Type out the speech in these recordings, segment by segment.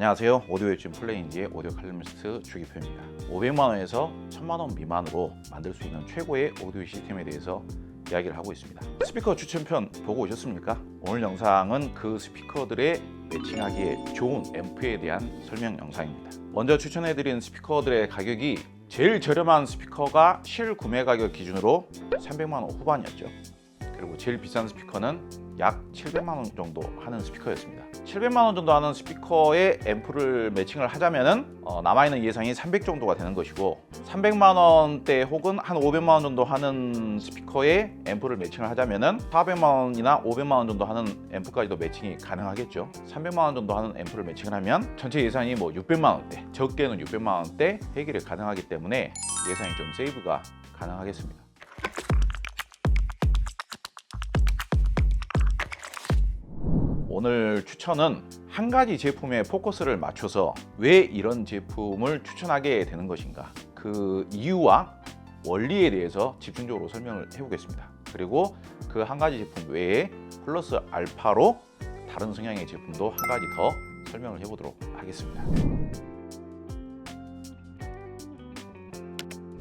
안녕하세요. 오디오 웹진 플레인지의 오디오 칼럼니스트 주기표입니다. 500만 원에서 1000만 원 미만으로 만들 수 있는 최고의 오디오 시스템에 대해서 이야기를 하고 있습니다. 스피커 추천편 보고 오셨습니까? 오늘 영상은 그 스피커들의 매칭하기에 좋은 앰프에 대한 설명 영상입니다. 먼저 추천해드린 스피커들의 가격이 제일 저렴한 스피커가 실 구매 가격 기준으로 300만 원 후반이었죠. 그리고 제일 비싼 스피커는 약 700만 원 정도 하는 스피커였습니다. 700만 원 정도 하는 스피커에 앰프를 매칭을 하자면은 어, 남아있는 예상이 300 정도가 되는 것이고 300만 원대 혹은 한 500만 원 정도 하는 스피커에 앰프를 매칭을 하자면은 400만 원이나 500만 원 정도 하는 앰프까지도 매칭이 가능하겠죠. 300만 원 정도 하는 앰프를 매칭을 하면 전체 예산이 뭐 600만 원대, 적게는 600만 원대 해결이 가능하기 때문에 예산이 좀 세이브가 가능하겠습니다. 오늘 추천은 한 가지 제품에 포커스를 맞춰서 왜 이런 제품을 추천하게 되는 것인가 그 이유와 원리에 대해서 집중적으로 설명을 해보겠습니다. 그리고 그 한 가지 제품 외에 플러스 알파로 다른 성향의 제품도 한 가지 더 설명을 해보도록 하겠습니다.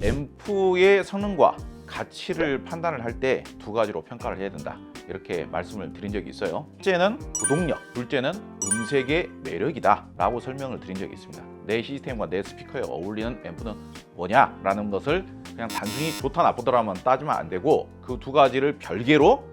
앰프의 성능과 가치를 판단을 할 때 두 가지로 평가를 해야 된다. 이렇게 말씀을 드린 적이 있어요. 첫째는 구동력, 둘째는 음색의 매력이다 라고 설명을 드린 적이 있습니다. 내 시스템과 내 스피커에 어울리는 앰프는 뭐냐라는 것을 그냥 단순히 좋다 나쁘더라만 따지면 안 되고 그 두 가지를 별개로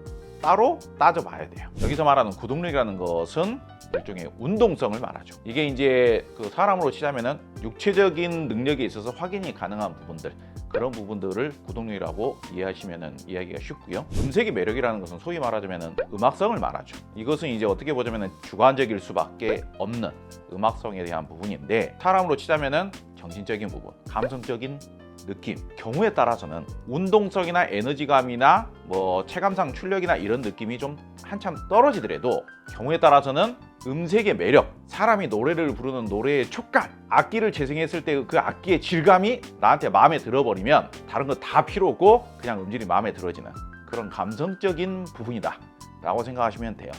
따로 따져봐야 돼요. 여기서 말하는 구동력이라는 것은 일종의 운동성을 말하죠. 이게 이제 그 사람으로 치자면은 육체적인 능력에 있어서 확인이 가능한 부분들 그런 부분들을 구동력이라고 이해하시면은 이해하기가 쉽고요. 음색의 매력이라는 것은 소위 말하자면은 음악성을 말하죠. 이것은 이제 어떻게 보자면은 주관적일 수밖에 없는 음악성에 대한 부분인데 사람으로 치자면은 정신적인 부분, 감성적인 느낌 경우에 따라서는 운동성이나 에너지감이나 뭐 체감상 출력이나 이런 느낌이 좀 한참 떨어지더라도 경우에 따라서는 음색의 매력 사람이 노래를 부르는 노래의 촉감 악기를 재생했을 때 그 악기의 질감이 나한테 마음에 들어버리면 다른 거 다 필요 없고 그냥 음질이 마음에 들어지는 그런 감성적인 부분이다 라고 생각하시면 돼요.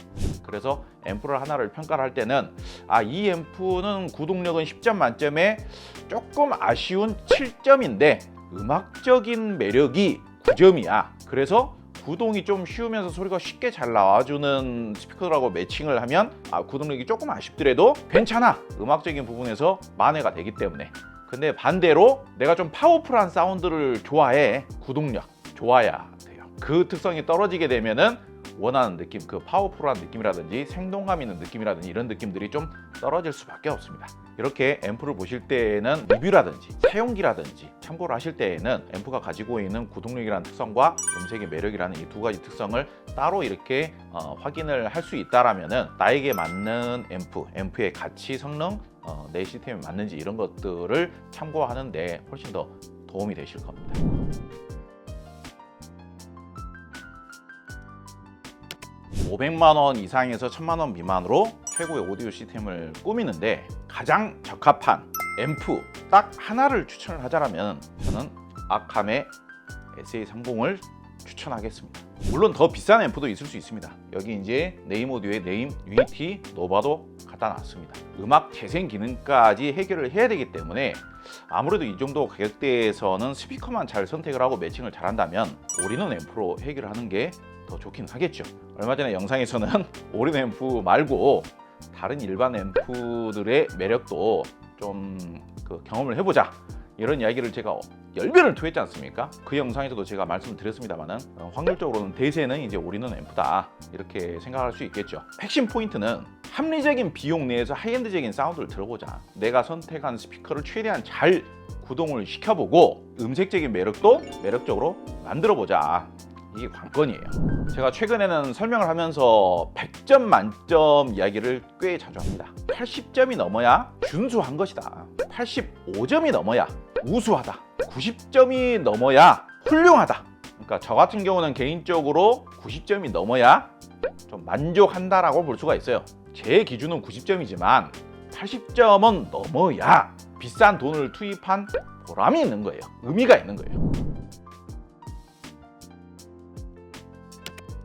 그래서 앰프를 하나를 평가를 할 때는 아 이 앰프는 구동력은 10점 만점에 조금 아쉬운 7점인데 음악적인 매력이 9점이야. 그래서 구동이 좀 쉬우면서 소리가 쉽게 잘 나와주는 스피커라고 매칭을 하면 아 구동력이 조금 아쉽더라도 괜찮아. 음악적인 부분에서 만회가 되기 때문에. 근데 반대로 내가 좀 파워풀한 사운드를 좋아해. 구동력 좋아야 돼요. 그 특성이 떨어지게 되면은 원하는 느낌 그 파워풀한 느낌이라든지 생동감 있는 느낌이라든지 이런 느낌들이 좀 떨어질 수밖에 없습니다 이렇게 앰프를 보실 때에는 리뷰라든지 사용기라든지 참고를 하실 때에는 앰프가 가지고 있는 구동력이라는 특성과 음색의 매력이라는 이 두 가지 특성을 따로 이렇게 어, 확인을 할 수 있다라면은 나에게 맞는 앰프, 앰프의 가치, 성능, 어, 내 시스템에 맞는지 이런 것들을 참고하는데 훨씬 더 도움이 되실 겁니다. (500만 원) 이상에서 (1000만 원) 미만으로 최고의 오디오 시스템을 꾸미는데 가장 적합한 앰프 딱 하나를 추천을 하자라면 저는 아캄의 SA30을 추천하겠습니다. 물론 더 비싼 앰프도 있을 수 있습니다. 여기 이제 네임 오디오의 네임 유니티 노바도 갖다 놨습니다. 음악 재생 기능까지 해결을 해야 되기 때문에 아무래도 이 정도 가격대에서는 스피커만 잘 선택을 하고 매칭을 잘한다면 올인원 앰프로 해결을 하는 게 더 좋긴 하겠죠. 얼마 전에 영상에서는 올인 앰프 말고 다른 일반 앰프들의 매력도 좀 그 경험을 해보자 이런 이야기를 제가 열변을 토했지 않습니까? 그 영상에서도 제가 말씀드렸습니다만은 어, 확률적으로는 대세는 이제 올인원 앰프다 이렇게 생각할 수 있겠죠. 핵심 포인트는 합리적인 비용 내에서 하이엔드적인 사운드를 들어보자. 내가 선택한 스피커를 최대한 잘 구동을 시켜보고 음색적인 매력도 매력적으로 만들어보자. 이게 관건이에요. 제가 최근에는 설명을 하면서 100점 만점 이야기를 꽤 자주 합니다. 80점이 넘어야 준수한 것이다. 85점이 넘어야 우수하다. 90점이 넘어야 훌륭하다. 그러니까 저 같은 경우는 개인적으로 90점이 넘어야 좀 만족한다라고 볼 수가 있어요. 제 기준은 90점이지만 80점은 넘어야 비싼 돈을 투입한 보람이 있는 거예요. 의미가 있는 거예요.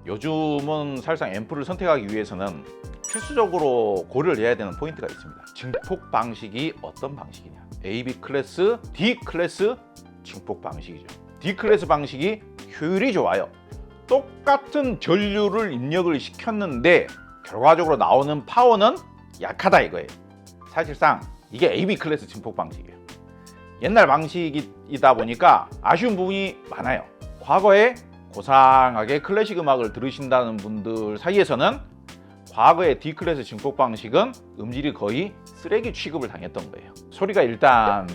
요즘은 사실상 앰프를 선택하기 위해서는 필수적으로 고려를 해야 되는 포인트가 있습니다. 증폭 방식이 어떤 방식이냐? AB 클래스, D 클래스 증폭 방식이죠. D 클래스 방식이 효율이 좋아요. 똑같은 전류를 입력을 시켰는데 결과적으로 나오는 파워는 약하다 이거예요. 사실상 이게 AB 클래스 증폭 방식이에요. 옛날 방식이다 보니까 아쉬운 부분이 많아요. 과거에 고상하게 클래식 음악을 들으신다는 분들 사이에서는 과거의 D 클래스 증폭 방식은 음질이 거의 쓰레기 취급을 당했던 거예요. 소리가 일단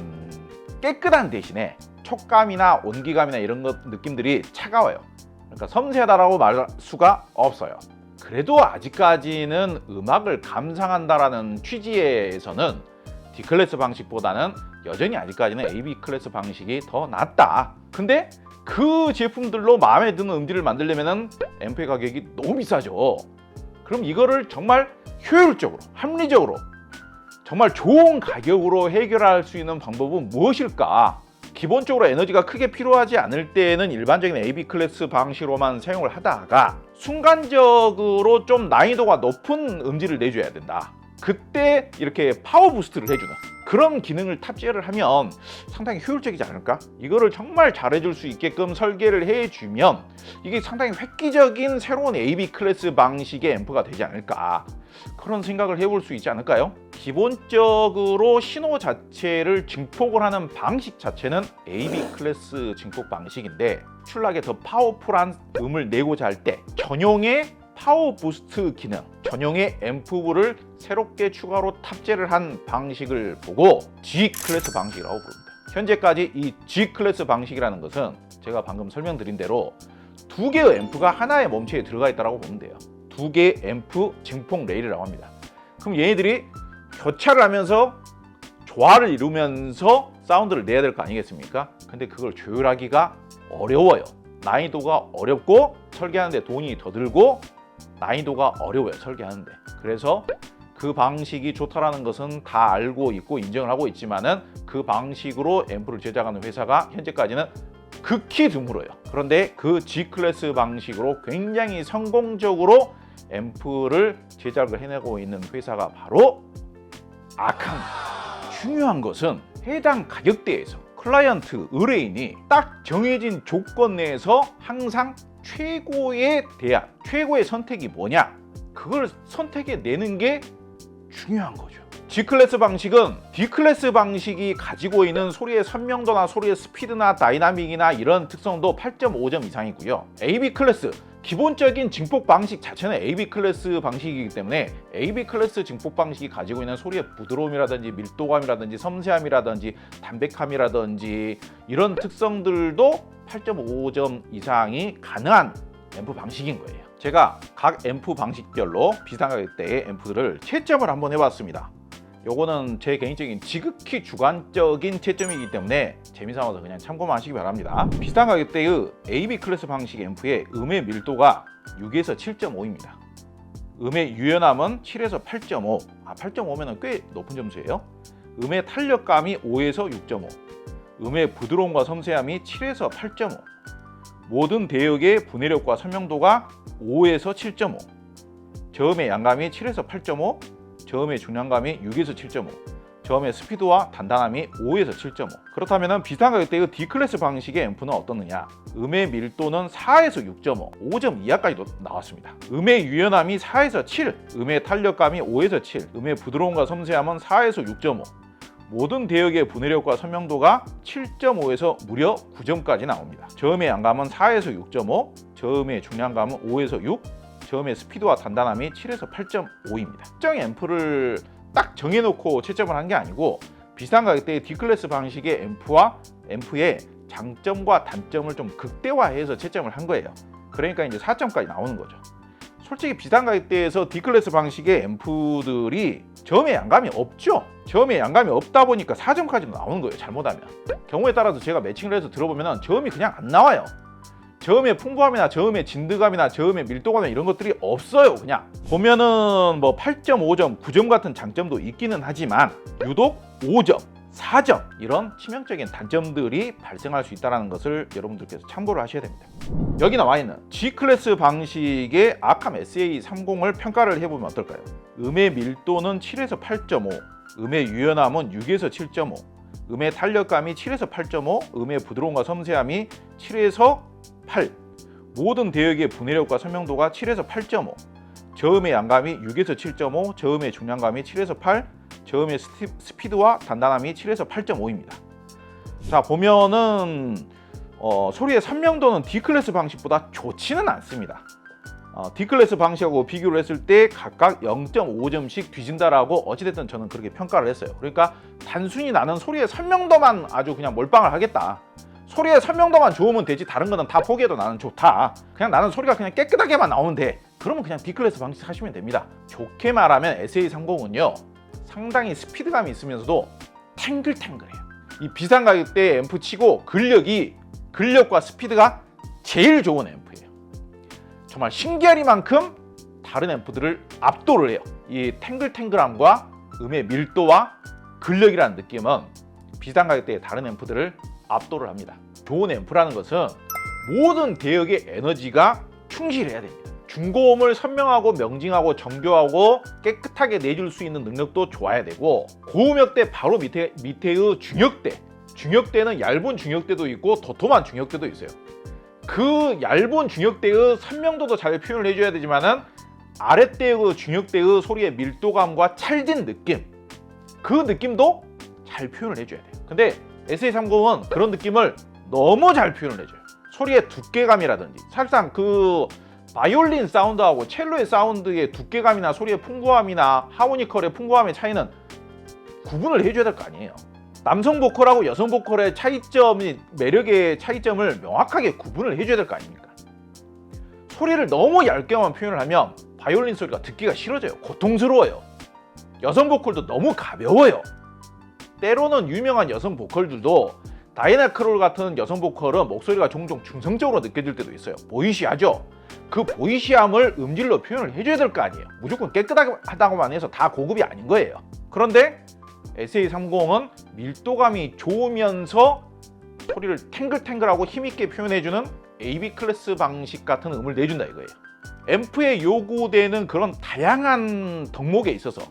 깨끗한 대신에 촉감이나 온기감이나 이런 것 느낌들이 차가워요. 그러니까 섬세하다라고 말할 수가 없어요. 그래도 아직까지는 음악을 감상한다라는 취지에서는 D 클래스 방식보다는 여전히 아직까지는 AB 클래스 방식이 더 낫다. 근데 그 제품들로 마음에 드는 음질을 만들려면은 앰프의 가격이 너무 비싸죠. 그럼 이거를 정말 효율적으로, 합리적으로, 정말 좋은 가격으로 해결할 수 있는 방법은 무엇일까? 기본적으로 에너지가 크게 필요하지 않을 때에는 일반적인 AB 클래스 방식으로만 사용을 하다가 순간적으로 좀 난이도가 높은 음질을 내줘야 된다. 그때 이렇게 파워 부스트를 해주는 그런 기능을 탑재를 하면 상당히 효율적이지 않을까? 이거를 정말 잘해줄 수 있게끔 설계를 해주면 이게 상당히 획기적인 새로운 AB 클래스 방식의 앰프가 되지 않을까? 그런 생각을 해볼 수 있지 않을까요? 기본적으로 신호 자체를 증폭을 하는 방식 자체는 AB 클래스 증폭 방식인데 출락에 더 파워풀한 음을 내고자 할 때 전용의 파워 부스트 기능, 전용의 앰프를 새롭게 추가로 탑재를 한 방식을 보고 G 클래스 방식이라고 부릅니다. 현재까지 이 G 클래스 방식이라는 것은 제가 방금 설명드린 대로 두 개의 앰프가 하나의 몸체에 들어가 있다고 보면 돼요. 두 개의 앰프 증폭 레일이라고 합니다. 그럼 얘네들이 교차를 하면서 조화를 이루면서 사운드를 내야 될 거 아니겠습니까? 근데 그걸 조율하기가 어려워요. 난이도가 어렵고 설계하는데 돈이 더 들고 난이도가 어려워요 설계하는데. 그래서 그 방식이 좋다라는 것은 다 알고 있고 인정을 하고 있지만은 그 방식으로 앰프를 제작하는 회사가 현재까지는 극히 드물어요. 그런데 그 G 클래스 방식으로 굉장히 성공적으로 앰프를 제작을 해내고 있는 회사가 바로 아카입니다 중요한 것은 해당 가격대에서 클라이언트 의뢰인이 딱 정해진 조건 내에서 항상 최고의 대안, 최고의 선택이 뭐냐? 그걸 선택해 내는 게 중요한 거죠. G 클래스 방식은 D 클래스 방식이 가지고 있는 소리의 선명도나 소리의 스피드나 다이나믹이나 이런 특성도 8.5점 이상이고요. AB 클래스 기본적인 증폭 방식 자체는 AB 클래스 방식이기 때문에 AB 클래스 증폭 방식이 가지고 있는 소리의 부드러움이라든지 밀도감이라든지 섬세함이라든지 담백함이라든지 이런 특성들도 8.5점 이상이 가능한 앰프 방식인 거예요. 제가 각 앰프 방식별로 비슷한 가격대의 앰프들을 채점을 한번 해봤습니다. 요거는 제 개인적인 지극히 주관적인 채점이기 때문에 재미삼아서 그냥 참고만 하시기 바랍니다. 비슷한 가격대의 AB 클래스 방식 앰프의 음의 밀도가 6에서 7.5입니다. 음의 유연함은 7에서 8.5. 아, 8.5면은 꽤 높은 점수예요. 음의 탄력감이 5에서 6.5. 음의 부드러움과 섬세함이 7에서 8.5. 모든 대역의 분해력과 선명도가 5에서 7.5. 저음의 양감이 7에서 8.5. 저음의 중량감이 6에서 7.5. 저음의 스피드와 단단함이 5에서 7.5. 그렇다면 비슷한 가격대의 D 클래스 방식의 앰프는 어떻느냐? 음의 밀도는 4에서 6.5, 5점 이하까지도 나왔습니다. 음의 유연함이 4에서 7, 음의 탄력감이 5에서 7, 음의 부드러움과 섬세함은 4에서 6.5. 모든 대역의 분해력과 선명도가 7.5에서 무려 9점까지 나옵니다. 저음의 양감은 4에서 6.5, 저음의 중량감은 5에서 6, 저음의 스피드와 단단함이 7에서 8.5입니다. 특정 앰프를 딱 정해놓고 채점을 한 게 아니고 비슷한 가격대의 D 클래스 방식의 앰프와 앰프의 장점과 단점을 좀 극대화해서 채점을 한 거예요. 그러니까 이제 4점까지 나오는 거죠. 솔직히 비슷한 가격대에서 D 클래스 방식의 앰프들이 저음의 양감이 없죠. 저음의 양감이 없다 보니까 4점까지 나오는 거예요. 잘못하면 경우에 따라서 제가 매칭을 해서 들어보면 저음이 그냥 안 나와요. 저음의 풍부함이나 저음의 진드감이나 저음의 밀도감이나 이런 것들이 없어요. 그냥 보면은 뭐 8.5점, 9점 같은 장점도 있기는 하지만 유독 5점, 사정 이런 치명적인 단점들이 발생할 수 있다는 것을 여러분들께서 참고를 하셔야 됩니다. 여기 나와 있는 G 클래스 방식의 아캄 SA30을 평가를 해보면 어떨까요? 음의 밀도는 7에서 8.5, 음의 유연함은 6에서 7.5, 음의 탄력감이 7에서 8.5, 음의 부드러움과 섬세함이 7에서 8, 모든 대역의 분해력과 설명도가 7에서 8.5, 저음의 양감이 6에서 7.5, 저음의 중량감이 7에서 8, 저음의 스피드와 단단함이 7에서 8.5입니다. 자 보면은 어, 소리의 선명도는 D 클래스 방식보다 좋지는 않습니다. 어, D 클래스 방식하고 비교를 했을 때 각각 0.5점씩 뒤진다라고 어찌됐든 저는 그렇게 평가를 했어요. 그러니까 단순히 나는 소리의 선명도만 아주 그냥 몰빵을 하겠다. 소리의 선명도만 좋으면 되지 다른 거는 다 포기해도 나는 좋다. 그냥 나는 소리가 그냥 깨끗하게만 나오면 돼. 그러면 그냥 D 클래스 방식 하시면 됩니다. 좋게 말하면 SA30은요 상당히 스피드감이 있으면서도 탱글탱글해요. 이 비싼 가격대 앰프 치고 근력이 근력과 스피드가 제일 좋은 앰프예요. 정말 신기하리만큼 다른 앰프들을 압도를 해요. 이 탱글탱글함과 음의 밀도와 근력이라는 느낌은 비싼 가격대의 다른 앰프들을 압도를 합니다. 좋은 앰프라는 것은 모든 대역의 에너지가 충실해야 됩니다. 중고음을 선명하고 명징하고 정교하고 깨끗하게 내줄 수 있는 능력도 좋아야 되고 고음역대 바로 밑에 밑에의 중역대 중역대는 얇은 중역대도 있고 도톰한 중역대도 있어요. 그 얇은 중역대의 선명도도 잘 표현을 해줘야 되지만은 아랫대의 중역대의 소리의 밀도감과 찰진 느낌 그 느낌도 잘 표현을 해줘야 돼요. 근데 SA30은 그런 느낌을 너무 잘 표현을 해줘요. 소리의 두께감이라든지 사실상 그 바이올린 사운드하고 첼로의 사운드의 두께감이나 소리의 풍부함이나 하모니컬의 풍부함의 차이는 구분을 해줘야 될 거 아니에요. 남성 보컬하고 여성 보컬의 차이점이 매력의 차이점을 명확하게 구분을 해줘야 될 거 아닙니까? 소리를 너무 얇게만 표현을 하면 바이올린 소리가 듣기가 싫어져요. 고통스러워요. 여성 보컬도 너무 가벼워요. 때로는 유명한 여성 보컬들도 다이나 크롤 같은 여성 보컬은 목소리가 종종 중성적으로 느껴질 때도 있어요. 보이시하죠? 그 보이시함을 음질로 표현을 해줘야 될 거 아니에요. 무조건 깨끗하다고만 해서 다 고급이 아닌 거예요. 그런데 SA30은 밀도감이 좋으면서 소리를 탱글탱글하고 힘있게 표현해주는 AB 클래스 방식 같은 음을 내준다 이거예요. 앰프에 요구되는 그런 다양한 덕목에 있어서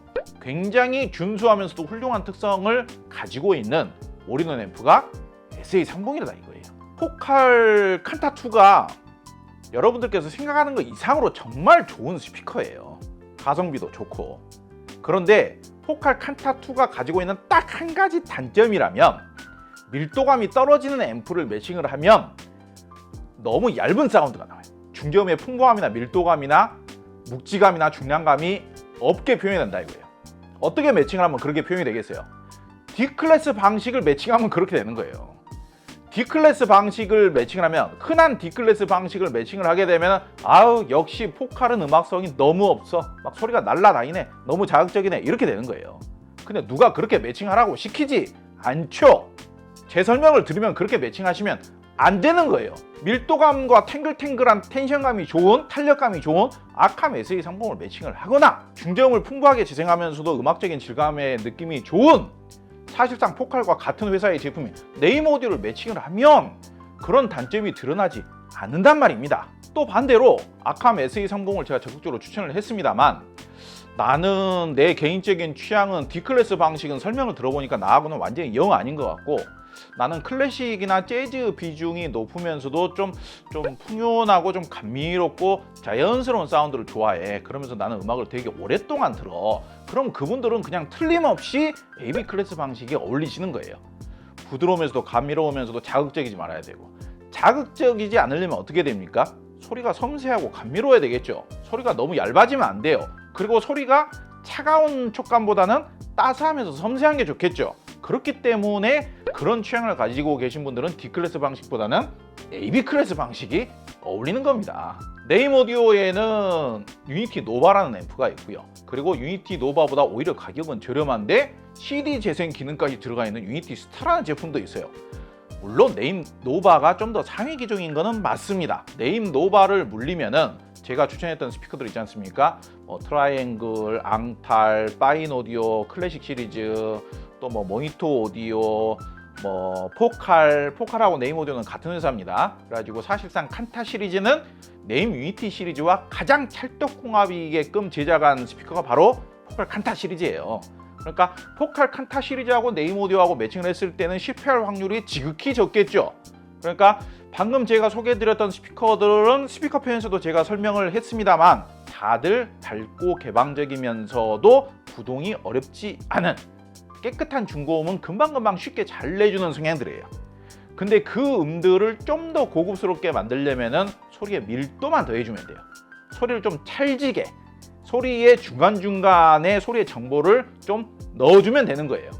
굉장히 준수하면서도 훌륭한 특성을 가지고 있는 올인원 앰프가 SA30이다 이거예요. 포칼 칸타2가 여러분들께서 생각하는 것 이상으로 정말 좋은 스피커예요. 가성비도 좋고. 그런데 포칼 칸타2가 가지고 있는 딱 한 가지 단점이라면 밀도감이 떨어지는 앰프를 매칭을 하면 너무 얇은 사운드가 나와요. 중저음의 풍부함이나 밀도감이나 묵직함이나 중량감이 없게 표현이 된다 이거예요. 어떻게 매칭을 하면 그렇게 표현이 되겠어요? D 클래스 방식을 매칭하면 그렇게 되는 거예요. D 클래스 방식을 매칭을 하면 흔한 D 클래스 방식을 매칭을 하게 되면 아우 역시 포칼은 음악성이 너무 없어. 막 소리가 날라다니네. 너무 자극적이네. 이렇게 되는 거예요. 근데 누가 그렇게 매칭하라고 시키지 않죠. 제 설명을 들으면 그렇게 매칭하시면 안 되는 거예요 밀도감과 탱글탱글한 텐션감이 좋은 탄력감이 좋은 아캄 SE30을 매칭을 하거나 중저음을 풍부하게 재생하면서도 음악적인 질감의 느낌이 좋은 사실상 포칼과 같은 회사의 제품인 네임 오디오를 매칭을 하면 그런 단점이 드러나지 않는단 말입니다. 또 반대로 아캄 SE30을 제가 적극적으로 추천을 했습니다만 나는 내 개인적인 취향은 D클래스 방식은 설명을 들어보니까 나하고는 완전히 영 아닌 것 같고 나는 클래식이나 재즈 비중이 높으면서도 좀, 좀 풍요하고 좀 감미롭고 자연스러운 사운드를 좋아해. 그러면서 나는 음악을 되게 오랫동안 들어. 그럼 그분들은 그냥 틀림없이 AB 클래스 방식이 어울리시는 거예요. 부드러우면서도 감미로우면서도 자극적이지 말아야 되고. 자극적이지 않으려면 어떻게 됩니까? 소리가 섬세하고 감미로워야 되겠죠. 소리가 너무 얇아지면 안 돼요. 그리고 소리가 차가운 촉감보다는 따스하면서 섬세한 게 좋겠죠. 그렇기 때문에 그런 취향을 가지고 계신 분들은 D 클래스 방식보다는 AB 클래스 방식이 어울리는 겁니다. 네임 오디오에는 유니티 노바라는 앰프가 있고요. 그리고 유니티 노바보다 오히려 가격은 저렴한데 CD 재생 기능까지 들어가 있는 유니티 스타라는 제품도 있어요. 물론 네임 노바가 좀 더 상위 기종인 거는 맞습니다. 네임 노바를 물리면은 제가 추천했던 스피커들 있지 않습니까? 뭐 트라이앵글, 앙탈, 파인 오디오, 클래식 시리즈, 또 뭐 모니터 오디오, 뭐 포칼, 포칼하고 네임 오디오는 같은 회사입니다. 그래가지고 사실상 칸타 시리즈는 네임 유니티 시리즈와 가장 찰떡궁합이게끔 제작한 스피커가 바로 포칼 칸타 시리즈예요. 그러니까 포칼 칸타 시리즈하고 네임 오디오하고 매칭을 했을 때는 실패할 확률이 지극히 적겠죠. 그러니까 방금 제가 소개해드렸던 스피커들은 스피커 편에서도 제가 설명을 했습니다만 다들 밝고 개방적이면서도 구동이 어렵지 않은 깨끗한 중고음은 금방금방 쉽게 잘 내주는 성향들이에요. 근데 그 음들을 좀 더 고급스럽게 만들려면은 소리의 밀도만 더해주면 돼요. 소리를 좀 찰지게 소리의 중간중간에 소리의 정보를 좀 넣어주면 되는 거예요.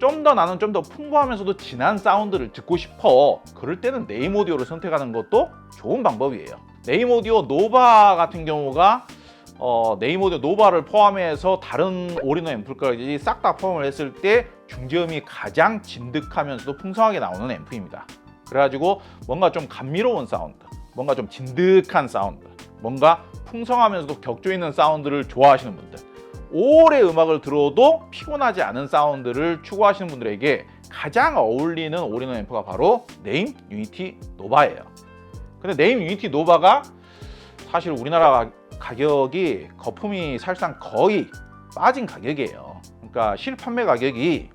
좀 더 나는 좀 더 풍부하면서도 진한 사운드를 듣고 싶어. 그럴 때는 네임 오디오를 선택하는 것도 좋은 방법이에요. 네임 오디오 노바 같은 경우가 어, 네임 오디오 노바를 포함해서 다른 올인원 앰플까지 싹 다 포함을 했을 때 중저음이 가장 진득하면서도 풍성하게 나오는 앰프입니다. 그래가지고 뭔가 좀 감미로운 사운드, 뭔가 좀 진득한 사운드, 뭔가 풍성하면서도 격조 있는 사운드를 좋아하시는 분들, 오래 음악을 들어도 피곤하지 않은 사운드를 추구하시는 분들에게 가장 어울리는 올인원 앰프가 바로 네임 유니티 노바예요. 근데 네임 유니티 노바가 사실 우리나라 가격이 거품이 사실상 거의 빠진 가격이에요. 그러니까 실판매 가격이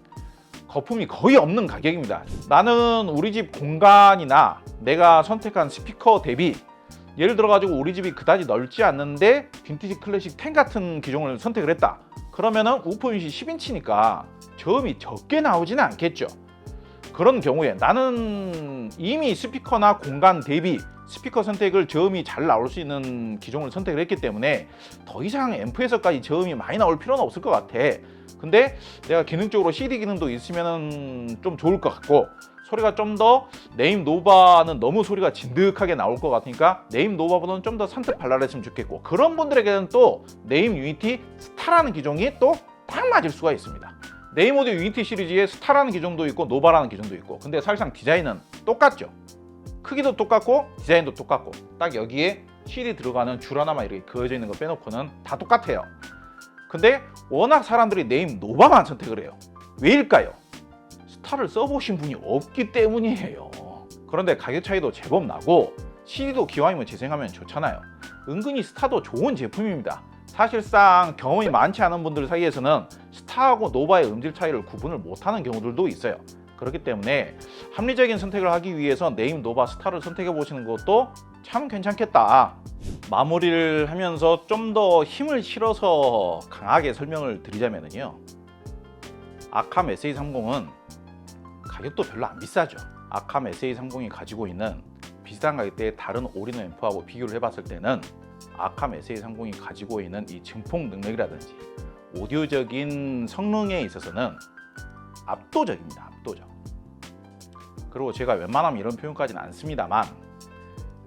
거품이 거의 없는 가격입니다. 나는 우리 집 공간이나 내가 선택한 스피커 대비 예를 들어 가지고 우리 집이 그다지 넓지 않는데 빈티지 클래식 10 같은 기종을 선택을 했다. 그러면은 유닛이 10인치니까 저음이 적게 나오지는 않겠죠. 그런 경우에 나는 이미 스피커나 공간 대비 스피커 선택을 저음이 잘 나올 수 있는 기종을 선택을 했기 때문에 더 이상 앰프에서까지 저음이 많이 나올 필요는 없을 것 같아. 근데 내가 기능적으로 CD 기능도 있으면 좀 좋을 것 같고 소리가 좀 더 네임 노바는 너무 소리가 진득하게 나올 것 같으니까 네임 노바보다는 좀 더 산뜻 발랄했으면 좋겠고 그런 분들에게는 또 네임 유니티 스타라는 기종이 또 딱 맞을 수가 있습니다. 네임 오디오 유니티 시리즈에 스타라는 기종도 있고 노바라는 기종도 있고 근데 사실상 디자인은 똑같죠. 크기도 똑같고 디자인도 똑같고 딱 여기에 CD 들어가는 줄 하나만 이렇게 그어져 있는 거 빼놓고는 다 똑같아요. 근데 워낙 사람들이 네임 노바만 선택을 해요. 왜일까요? 스타를 써보신 분이 없기 때문이에요. 그런데 가격 차이도 제법 나고 CD도 기왕이면 재생하면 좋잖아요. 은근히 스타도 좋은 제품입니다. 사실상 경험이 많지 않은 분들 사이에서는 스타하고 노바의 음질 차이를 구분을 못하는 경우들도 있어요. 그렇기 때문에 합리적인 선택을 하기 위해서 네임 노바 스타를 선택해 보시는 것도 참 괜찮겠다. 마무리를 하면서 좀 더 힘을 실어서 강하게 설명을 드리자면요. 아캄 SA30은 가격도 별로 안 비싸죠. 아캄 SA30이 가지고 있는 비슷한 가격대의 다른 올인원 앰프하고 비교를 해봤을 때는 아캄 SA30이 가지고 있는 이 증폭 능력이라든지 오디오적인 성능에 있어서는 압도적입니다. 압도적. 그리고 제가 웬만하면 이런 표현까지는 안 씁니다만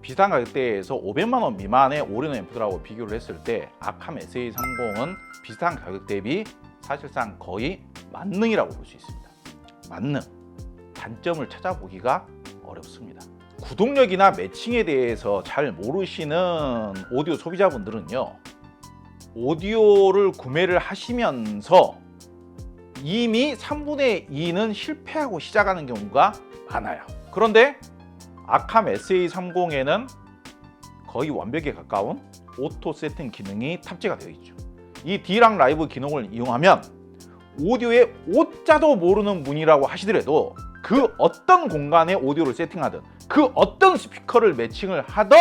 비슷한 가격대에서 500만 원 미만의 올인원 앰프들하고 비교를 했을 때 아캄 SA30은 비슷한 가격 대비 사실상 거의 만능이라고 볼 수 있습니다. 만능. 단점을 찾아보기가 어렵습니다. 구동력이나 매칭에 대해서 잘 모르시는 오디오 소비자분들은요. 오디오를 구매를 하시면서 이미 3분의 2는 실패하고 시작하는 경우가 많아요. 그런데 아캄 SA30에는 거의 완벽에 가까운 오토 세팅 기능이 탑재가 되어 있죠. 이 D랑 라이브 기능을 이용하면 오디오에 오자도 모르는 분이라고 하시더라도 그 어떤 공간에 오디오를 세팅하든 그 어떤 스피커를 매칭을 하던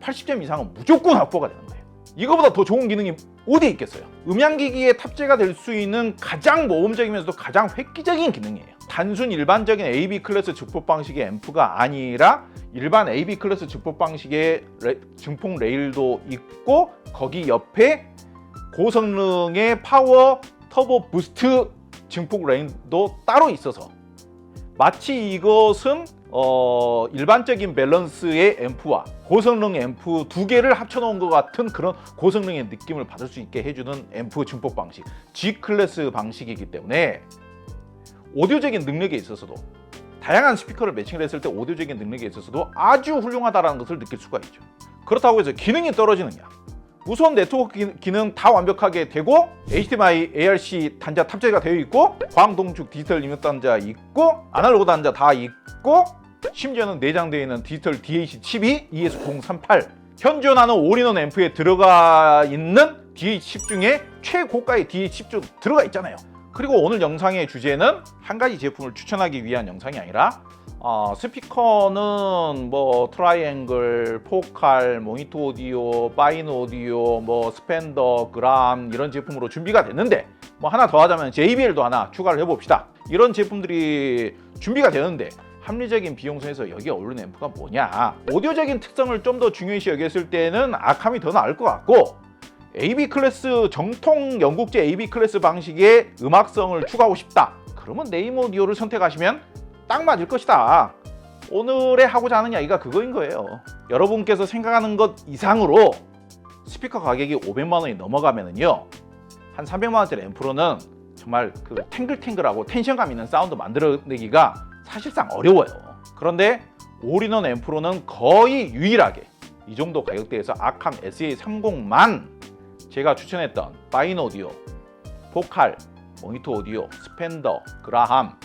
80점 이상은 무조건 확보가 되는 거예요. 이거보다 더 좋은 기능이 어디에 있겠어요? 음향기기에 탑재가 될 수 있는 가장 모험적이면서도 가장 획기적인 기능이에요. 단순 일반적인 AV 클래스 증폭 방식의 앰프가 아니라 일반 AV 클래스 증폭 방식의 레- 증폭 레일도 있고 거기 옆에 고성능의 파워 터보 부스트 증폭 레인도 따로 있어서 마치 이것은 어, 일반적인 밸런스의 앰프와 고성능 앰프 두 개를 합쳐놓은 것 같은 그런 고성능의 느낌을 받을 수 있게 해주는 앰프 증폭 방식 G 클래스 방식이기 때문에 오디오적인 능력에 있어서도 다양한 스피커를 매칭을 했을 때 오디오적인 능력에 있어서도 아주 훌륭하다는 것을 느낄 수가 있죠. 그렇다고 해서 기능이 떨어지느냐? 무선 네트워크 기- 기능 다 완벽하게 되고 HDMI, ARC 단자 탑재가 되어 있고 광동축 디지털 입력 단자 있고 아날로그 단자 다 있고 심지어는 내장되어 있는 디지털 DAC 칩이 ES038 현존하는 올인원 앰프에 들어가 있는 DAC 칩 중에 최고가의 DAC 칩도 들어가 있잖아요. 그리고 오늘 영상의 주제는 한 가지 제품을 추천하기 위한 영상이 아니라 어, 스피커는 뭐 트라이앵글, 포칼, 모니터 오디오, 파인 오디오, 뭐 스펜더, 그람 이런 제품으로 준비가 됐는데 뭐 하나 더 하자면 JBL도 하나 추가를 해봅시다. 이런 제품들이 준비가 되는데 합리적인 비용선에서 여기에 어울리는 앰프가 뭐냐? 오디오적인 특성을 좀 더 중요시 여겼을 때는 아캄이 더 나을 것 같고 AB 클래스 정통 영국제 AB 클래스 방식의 음악성을 추가하고 싶다. 그러면 네임 오디오를 선택하시면 딱 맞을 것이다. 오늘의 하고자 하는 이야기가 그거인 거예요. 여러분께서 생각하는 것 이상으로 스피커 가격이 500만 원이 넘어가면은요. 한 300만 원짜리 앰프로는 정말 그 탱글탱글하고 텐션감 있는 사운드 만들어내기가 사실상 어려워요. 그런데 올인원 앰프로는 거의 유일하게 이 정도 가격대에서 아캄 SA30만 제가 추천했던 파인 오디오, 보칼, 모니터 오디오, 스펜더, 그라함,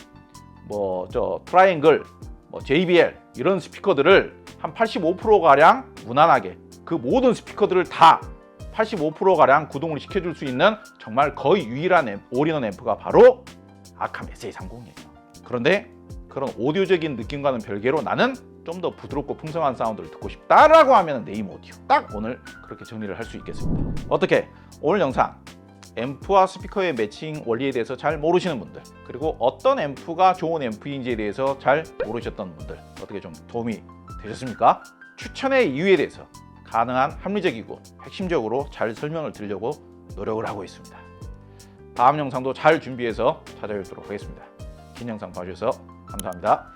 뭐 저 트라이앵글, 뭐 JBL 이런 스피커들을 한 85% 가량 무난하게 그 모든 스피커들을 다 85% 가량 구동을 시켜줄 수 있는 정말 거의 유일한 앰, 올인원 앰프가 바로 아캄 SA30이에요. 그런데 그런 오디오적인 느낌과는 별개로 나는 좀 더 부드럽고 풍성한 사운드를 듣고 싶다라고 하면 네임 오디오 딱 오늘 그렇게 정리를 할 수 있겠습니다. 어떻게 오늘 영상 앰프와 스피커의 매칭 원리에 대해서 잘 모르시는 분들 그리고 어떤 앰프가 좋은 앰프인지에 대해서 잘 모르셨던 분들 어떻게 좀 도움이 되셨습니까? 추천의 이유에 대해서 가능한 합리적이고 핵심적으로 잘 설명을 드리려고 노력을 하고 있습니다. 다음 영상도 잘 준비해서 찾아뵙도록 하겠습니다. 긴 영상 봐주셔서 감사합니다.